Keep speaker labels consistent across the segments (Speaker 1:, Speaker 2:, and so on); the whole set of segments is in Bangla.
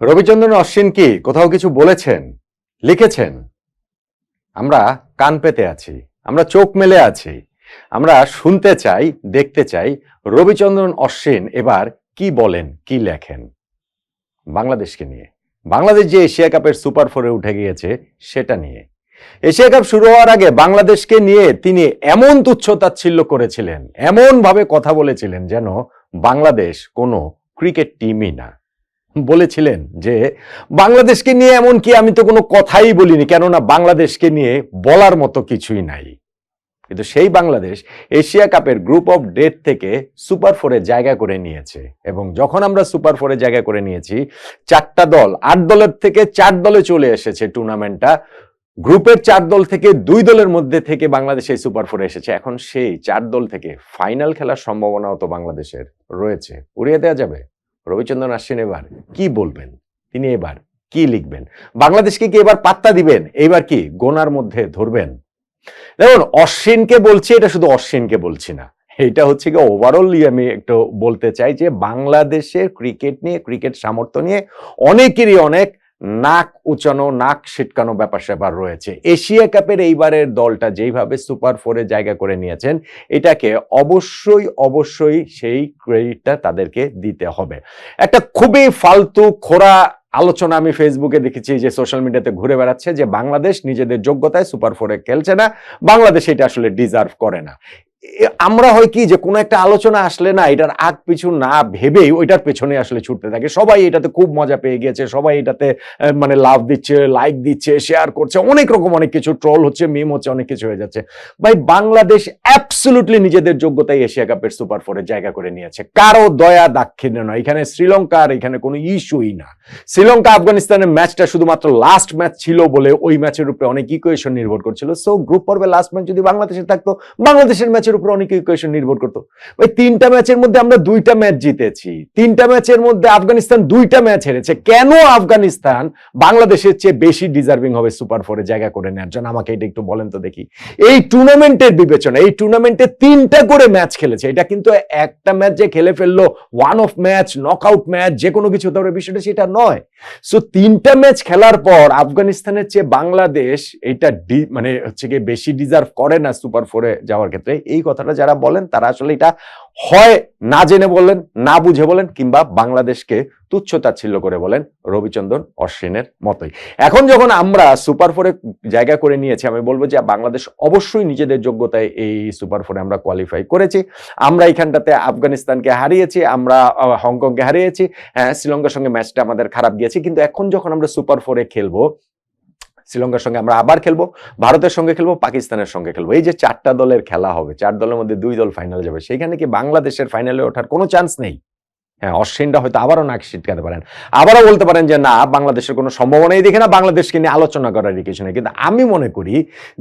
Speaker 1: রবিচন্দ্রন অশ্বিন কি কোথাও কিছু বলেছেন? লিখেছেন? আমরা কান পেতে আছি, আমরা চোখ মেলে আছি, আমরা শুনতে চাই, দেখতে চাই রবিচন্দ্রন অশ্বিন এবার কি বলেন, কি লেখেন? বাংলাদেশকে নিয়ে। বাংলাদেশ যে এশিয়া কাপের সুপার ফোরে উঠে গিয়েছে, সেটা নিয়ে। এশিয়া কাপ শুরু হওয়ার আগে বাংলাদেশকে নিয়ে তিনি এমন তুচ্ছতাচ্ছিল্য করেছিলেন এমন ভাবে কথা বলেছিলেন যেন বাংলাদেশ কোনো ক্রিকেট টিমই না। বলেছিলেন যে, বাংলাদেশকে নিয়ে এমন কি আমি তো কোনো কথাই বলিনি, কেননা বাংলাদেশকে নিয়ে বলার মতো কিছুই নাই। কিন্তু সেই বাংলাদেশ এশিয়া কাপের গ্রুপ অফ ডেথ থেকে সুপার ফোরে জায়গা করে নিয়েছে এবং যখন আমরা সুপার ফোরে জায়গা করে নিয়েছি, চারটা দল, আট দলের থেকে চার দলে চলে এসেছে টুর্নামেন্টটা। গ্রুপের চার দল থেকে দুই দলের মধ্যে থেকে বাংলাদেশ এই সুপার ফোরে এসেছে। এখন সেই চার দল থেকে ফাইনাল খেলার সম্ভাবনাও তো বাংলাদেশের রয়েছে। উড়িয়ে দেওয়া যাবে? রবিচন্দ্রন আসছেন এবার, কি বলবেন? তিনি এবার কি লিখবেন? বাংলাদেশকে কি এবার পাত্তা দিবেন? এইবার কি গোনার মধ্যে ধরবেন? দেখুন, অশ্বিনকে বলছি, এটা শুধু অশ্বিনকে বলছি না। এটা হচ্ছে কি ওভারঅলই আমি একটু বলতে চাই যে বাংলাদেশের ক্রিকেট নিয়ে ক্রিকেট সামর্থ্য নিয়ে অনেকেরই অনেক নাক উচানো, নাক ছিটকানো ব্যাপার স্যাপার রয়েছে। এশিয়া কাপের এইবারের দলটা যেইভাবে সুপার ফোরে জায়গা করে নিয়েছেন, এটাকে অবশ্যই অবশ্যই সেই ক্রেডিটটা তাদেরকে দিতে হবে। একটা খুবই ফালতু, খোরা আলোচনা আমি ফেসবুকে দেখেছি যে সোশ্যাল মিডিয়াতে ঘুরে বেড়াচ্ছে যে বাংলাদেশ নিজেদের যোগ্যতায় সুপার ফোরে খেলছে না, বাংলাদেশ এটা আসলে ডিজার্ভ করে না। আমরা হয় কি যে কোনো একটা আলোচনা আসলে না, এটার আগ পিছু না ভেবেই ওইটার পেছনে আসলে ছুটতে থাকে। সবাই এটাতে খুব মজা পেয়ে গিয়েছে, সবাই এটাতে মানে লাভ দিচ্ছে লাইক দিচ্ছে শেয়ার করছে, অনেক রকম অনেক কিছু ট্রল হচ্ছে মিম হচ্ছে, অনেক কিছু হয়ে যাচ্ছে। ভাই, বাংলাদেশ অ্যাবসলুটলি নিজেদের যোগ্যতায় এশিয়া কাপের সুপার ফোরে জায়গা করে নিয়েছে। কারও দয়া দাক্ষিণ্য নয়। এখানে শ্রীলঙ্কার এখানে কোনো ইস্যুই না। শ্রীলঙ্কা আফগানিস্তানের ম্যাচটা শুধুমাত্র লাস্ট ম্যাচ ছিল বলে ওই ম্যাচের উপরে অনেক ইকুয়েশন নির্ভর করছিল। সো গ্রুপ পর্বে লাস্ট ম্যাচ যদি বাংলাদেশের থাকতো, বাংলাদেশের ম্যাচের উপর অনেক ইকুয়েশন নির্ভর করতো। ওই তিনটা ম্যাচের মধ্যে আমরা দুইটা ম্যাচ জিতেছি। তিনটা ম্যাচের মধ্যে আফগানিস্তান দুইটা ম্যাচ হেরেছে। কেন আফগানিস্তান বাংলাদেশের চেয়ে বেশি ডিজার্ভিং হবে সুপার ফোরে জায়গা করে নেওয়ার জন্য? আমাকে এটা একটু বলেন তো দেখি। এই টুর্নামেন্টের বিবেচনা এই টুর্নামেন্টে তিনটা করে ম্যাচ খেলেছে। এটা কিন্তু একটা ম্যাচ যে খেলে ফেলল one off match knockout match যে কোনো কিছু হতে পারে বিষয়টা সেটা নয়। সো তিনটা ম্যাচ খেলার পর আফগানিস্তানের চেয়ে বাংলাদেশ এটা মানে হচ্ছে কি বেশি ডিজার্ভ করে না সুপার ফোরে যাওয়ার ক্ষেত্রে। এই কথাটা যারা বলেন, তারা আসলে এটা হয় না জেনে বলেন না বুঝে বলেন কিংবা বাংলাদেশকে তুচ্ছ তাচ্ছিল্য করে বলেন রবিচন্দ্রন অশ্বিনের মতোই। এখন যখন আমরা সুপার ফোরে জায়গা করে নিয়েছি, আমি বলব যে বাংলাদেশ অবশ্যই নিজেদের যোগ্যতায় এই সুপার ফোরে আমরা কোয়ালিফাই করেছি। আমরা এখানটাতে আফগানিস্তানকে হারিয়েছি, আমরা হংকংকে হারিয়েছি হ্যাঁ শ্রীলঙ্কার সঙ্গে ম্যাচটা আমাদের খারাপ গিয়েছে। কিন্তু এখন যখন আমরা সুপার ফোরে খেলব শ্রীলঙ্কার সঙ্গে আমরা আবার খেলব, ভারতের সঙ্গে খেলব, পাকিস্তানের সঙ্গে খেলব। এই যে চারটা দলের খেলা হবে, চার দলের মধ্যে দুই দল ফাইনালে যাবে, সেইখানে কি বাংলাদেশের ফাইনালে ওঠার কোনো চান্স নেই? হ্যাঁ অশ্বিনরা হয়তো আবারও নাক ছিটকাতে পারেন। আবারও বলতে পারেন যে না, বাংলাদেশের কোনো সম্ভাবনাই দেখে না, বাংলাদেশকে নিয়ে আলোচনা করারই কিছু নেই। কিন্তু আমি মনে করি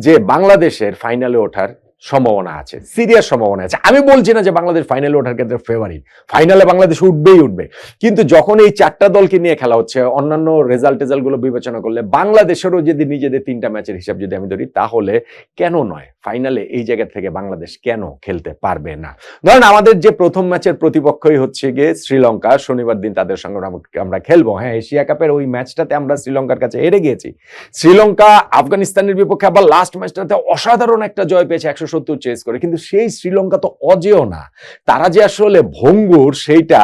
Speaker 1: যে বাংলাদেশের ফাইনালে ওঠার সম্ভাবনা আছে সিরিয়াস সম্ভাবনা আছে। আমি বলছি না যে বাংলাদেশ ফাইনালে ওঠার ক্ষেত্রে ফেভারিট ফাইনালে বাংলাদেশ উঠবেই উঠবে। কিন্তু যখন এই চারটা দলকে নিয়ে খেলা হচ্ছে, অন্যান্য রেজাল্ট টেজাল্টগুলো বিবেচনা করলে বাংলাদেশেরও যদি নিজেদের তিনটা ম্যাচের হিসাব যদি আমি ধরি, তাহলে কেন নয়? ফাইনালে এই জায়গা থেকে বাংলাদেশ কেন খেলতে পারবে না? ধরেন আমাদের যে প্রথম ম্যাচের প্রতিপক্ষই হচ্ছে গিয়ে শ্রীলঙ্কা। শনিবার দিন তাদের সঙ্গে আমরা খেলব। হ্যাঁ এশিয়া কাপের ওই ম্যাচটাতে আমরা শ্রীলঙ্কার কাছে হেরে গিয়েছি। শ্রীলঙ্কা আফগানিস্তানের বিপক্ষে আবার লাস্ট ম্যাচটাতে অসাধারণ একটা জয় পেয়েছে, একশো সত্তর চেস করে। কিন্তু সেই শ্রীলঙ্কা তো অজেয় না। তারা যে আসলে ভঙ্গুর, সেইটা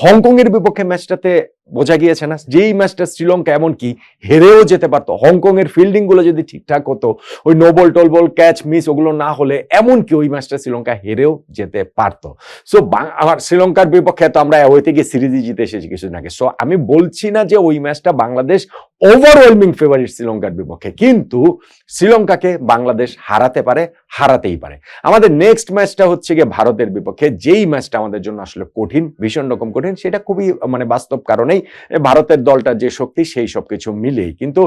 Speaker 1: হংকং এর বিপক্ষে ম্যাচটাতে বোঝা গিয়েছে না যেই ম্যাচটা শ্রীলঙ্কা এমনকি হেরেও যেতে পারতো। হংকং এর ফিল্ডিংগুলো যদি ঠিকঠাক হতো ওই নোবল টোলবল ক্যাচ মিস ওগুলো না হলে এমনকি ওই ম্যাচটা শ্রীলঙ্কা হেরেও যেতে পারতো। সো আমার শ্রীলঙ্কার বিপক্ষে তো আমরা ওই থেকে সিরিজই জিতে এসেছি কিছুদিন আগে। সো আমি বলছি না যে ওই ম্যাচটা বাংলাদেশ ওভারওয়েলমিং ফেভারিট শ্রীলঙ্কার বিপক্ষে কিন্তু শ্রীলঙ্কাকে বাংলাদেশ হারাতে পারে হারাতেই পারে। আমাদের নেক্সট ম্যাচটা হচ্ছে গিয়ে ভারতের বিপক্ষে যেই ম্যাচটা আমাদের জন্য আসলে কঠিন ভীষণ রকম কঠিন সেটা খুবই মানে বাস্তব কারণেই এ, ভারতের দলটা যে শক্তি সেই সব কিছু মিলেই। কিন্তু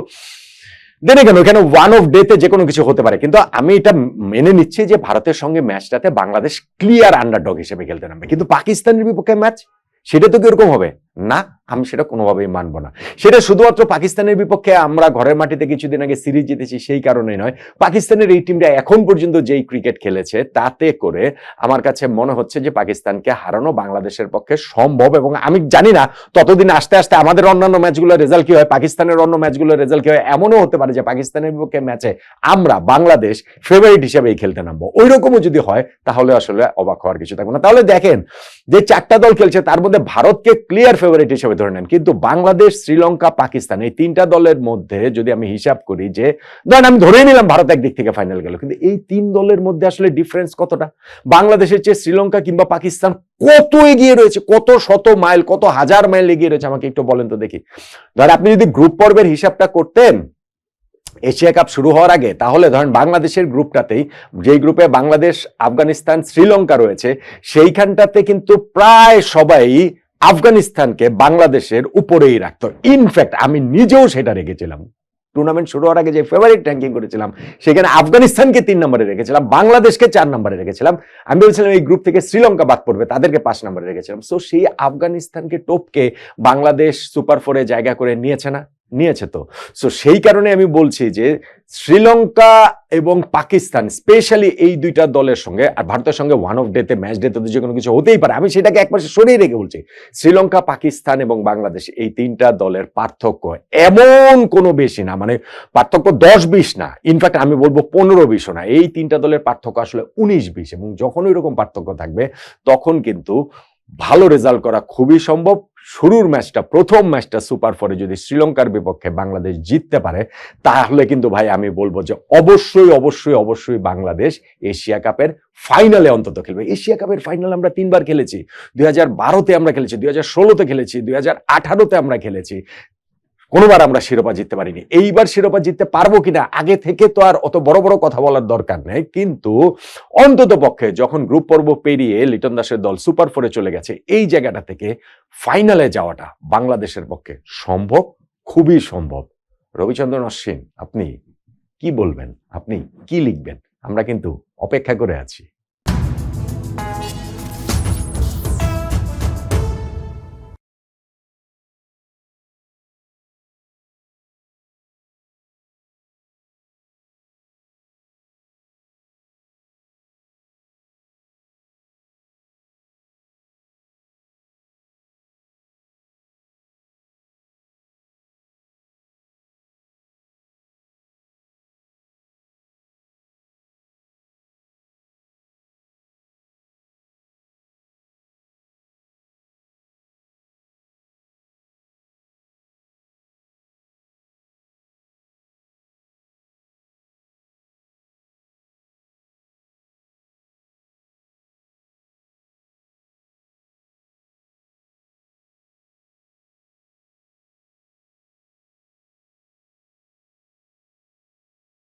Speaker 1: দেনে কেন এখানে ওয়ান অফ ডেতে যে কোনো কিছু হতে পারে। কিন্তু আমি এটা মেনে নিচ্ছি যে ভারতের সঙ্গে ম্যাচটাতে বাংলাদেশ ক্লিয়ার আন্ডার ডগ হিসেবে খেলতে নামবে। কিন্তু পাকিস্তানের বিপক্ষে ম্যাচ সেটা তো কীরকম হবে? না, আমি সেটা কোনোভাবেই মানব না। সেটা শুধুমাত্র পাকিস্তানের বিপক্ষে আমরা ঘরের মাটিতে কিছুদিন আগে সিরিজ জিতেছি সেই কারণে নয়। পাকিস্তানের এই টিমটা এখন পর্যন্ত যেই ক্রিকেট খেলেছে, তাতে করে আমার কাছে মনে হচ্ছে যে পাকিস্তানকে হারানো বাংলাদেশের পক্ষে সম্ভব এবং আমি জানি না, ততদিন আস্তে আস্তে আমাদের অন্যান্য ম্যাচগুলোর রেজাল্ট কি হয়, পাকিস্তানের অন্য ম্যাচগুলোর রেজাল্ট কি হয়, এমনও হতে পারে যে পাকিস্তানের বিপক্ষে ম্যাচে আমরা বাংলাদেশ ফেভারিট হিসেবেই খেলতে নামবো। ওই রকমও যদি হয়, তাহলে আসলে অবাক হওয়ার কিছু থাকবে না। তাহলে দেখেন, যে চারটা দল খেলছে, তার মধ্যে ভারতকে ক্লিয়ার ফেভারিট হিসেবে ধরে নেন। কিন্তু বাংলাদেশ, শ্রীলঙ্কা, পাকিস্তান এই তিনটা দলের মধ্যে যদি আমি হিসাব করি যে, ধরেন আমি ধরে নিলাম ভারত একদিক থেকে ফাইনাল গেল, কিন্তু এই তিন দলের মধ্যে আসলে ডিফারেন্স কতটা? বাংলাদেশের চেয়ে শ্রীলঙ্কা কিংবা পাকিস্তান কত এগিয়ে রয়েছে, কত শত মাইল কত হাজার মাইল এগিয়ে রয়েছে, আমাকে একটু বলেন তো দেখি। ধর আপনি যদি গ্রুপ পর্বের হিসাবটা করতেন, এশিয়া কাপ শুরু হওয়ার আগে, তাহলে ধরেন বাংলাদেশের গ্রুপটাতেই যেই গ্রুপে বাংলাদেশ, আফগানিস্তান, শ্রীলঙ্কা রয়েছে, সেইখানটাতে কিন্তু প্রায় সবাই আফগানিস্তানকে বাংলাদেশের উপরেই রাখতো। ইনফ্যাক্ট আমি নিজেও সেটা রেখেছিলাম। টুর্নামেন্ট শুরু হওয়ার আগে যে ফেভারিট র্যাঙ্কিং করেছিলাম, সেখানে আফগানিস্তানকে তিন নম্বরে রেখেছিলাম, বাংলাদেশকে চার নম্বরে রেখেছিলাম। আমি বলছিলাম, এই গ্রুপ থেকে শ্রীলঙ্কা বাদ পড়বে, তাদেরকে পাঁচ নম্বরে রেখেছিলাম। সো সেই আফগানিস্তানকে টপকে বাংলাদেশ সুপার ফোরে জায়গা করে নিয়েছে না? নিয়েছে তো। সো সেই কারণে আমি বলছি যে, শ্রীলঙ্কা এবং পাকিস্তান স্পেশালি এই দুইটা দলের সঙ্গে, আর ভারতের সঙ্গে ওয়ান অফ ডেতে ম্যাচ ডেতে তো যে কোনো কিছু হতেই পারে। আমি সেটাকে এক একপাশে সরিয়ে রেখে বলছি, শ্রীলঙ্কা, পাকিস্তান এবং বাংলাদেশ এই তিনটা দলের পার্থক্য এমন কোনো বেশি না মানে পার্থক্য দশ বিশ না ইনফ্যাক্ট আমি বলব পনেরো বিশও না, এই তিনটা দলের পার্থক্য আসলে উনিশ বিশ, এবং যখন ওই রকম পার্থক্য থাকবে, তখন কিন্তু ভালো রেজাল্ট করা খুবই সম্ভব। শুরুর ম্যাচটা, প্রথম ম্যাচটা সুপার ফোরে যদি শ্রীলঙ্কার বিপক্ষে বাংলাদেশ জিততে পারে, তাহলে কিন্তু ভাই আমি বলব যে অবশ্যই অবশ্যই অবশ্যই বাংলাদেশ এশিয়া কাপের ফাইনালে অন্তত খেলবে। এশিয়া কাপের ফাইনাল আমরা তিনবার খেলেছি। দুই হাজার বারোতে আমরা খেলেছি, দুই হাজার ষোলোতে খেলেছি, দুই হাজার আঠারোতে আমরা খেলেছি। কোনোবার আমরা শিরোপা জিততে পারিনি। এইবার শিরোপা জিততে পারব কিনা, আগে থেকে তো আর অত বড় বড় কথা বলার দরকার নেই। কিন্তু অন্তত পক্ষে যখন গ্রুপ পর্ব পেরিয়ে লিটন দাসের দল সুপার ফোরে চলে গেছে, এই জায়গাটা থেকে ফাইনালে যাওয়াটা বাংলাদেশের পক্ষে সম্ভব, খুবই সম্ভব। রবিচন্দ্রন অশ্বিন, আপনি কি বলবেন? আপনি কি লিখবেন? আমরা কিন্তু অপেক্ষা করে আছি।